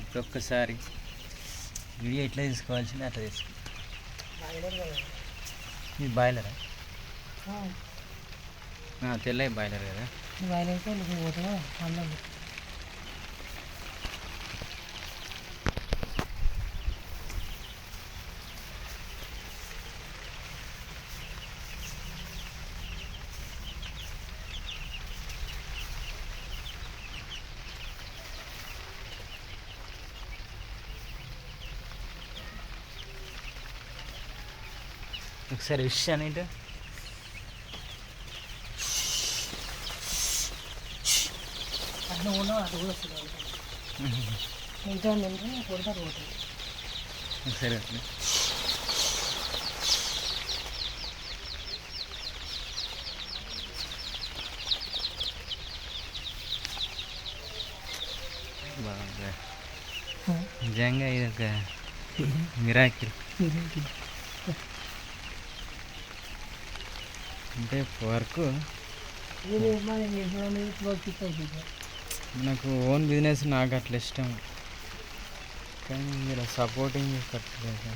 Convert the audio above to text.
ఇప్పుడు ఒక్కసారి వీడియో ఎట్లా తీసుకోవాల్సింది అట్లా తీసుకో. ఇది బాయిలరా? తెల్లవి బాయిలర్ కదా. బయలుకి వెళ్ళి పోతే అన్నం ఒకసారి విష్ అనేది అట్లా కూడా అటు కూడా వస్తుంది మిగతా అంటే కొడతారు పోతుంది ఒకసారి అట్లా. బాగుంది. నిజంగా ఇది ఒక మిరాకిల్ అంటే వర్క్ నాకు ఓన్ బిజినెస్ నాకు అట్లా ఇష్టం. కానీ మీరు సపోర్టింగ్ కట్టలేదు